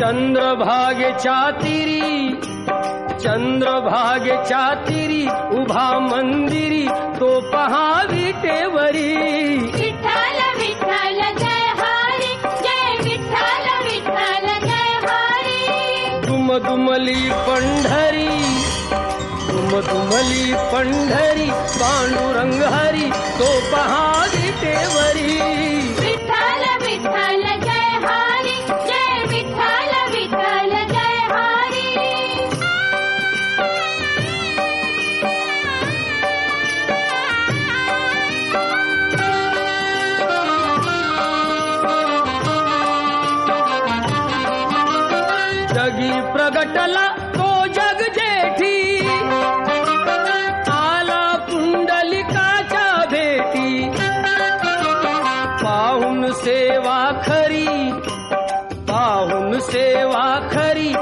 चंद्रभागेच्या तिरी चंद्रभागेच्या तिरी उभा मंदिरी तो पहा विटेवरी विठ्ठल विठ्ठल जय हरी जय विठ्ठल विठ्ठल जय हरी। दुमदुमली पंढरी दुमदुमली पंढरी पांडुरंग हरी तो जगी प्रगटला तो जग जेठी। आला पुंडलिकाच्या भेटी। पाहून सेवा खरी पाहून सेवा खरी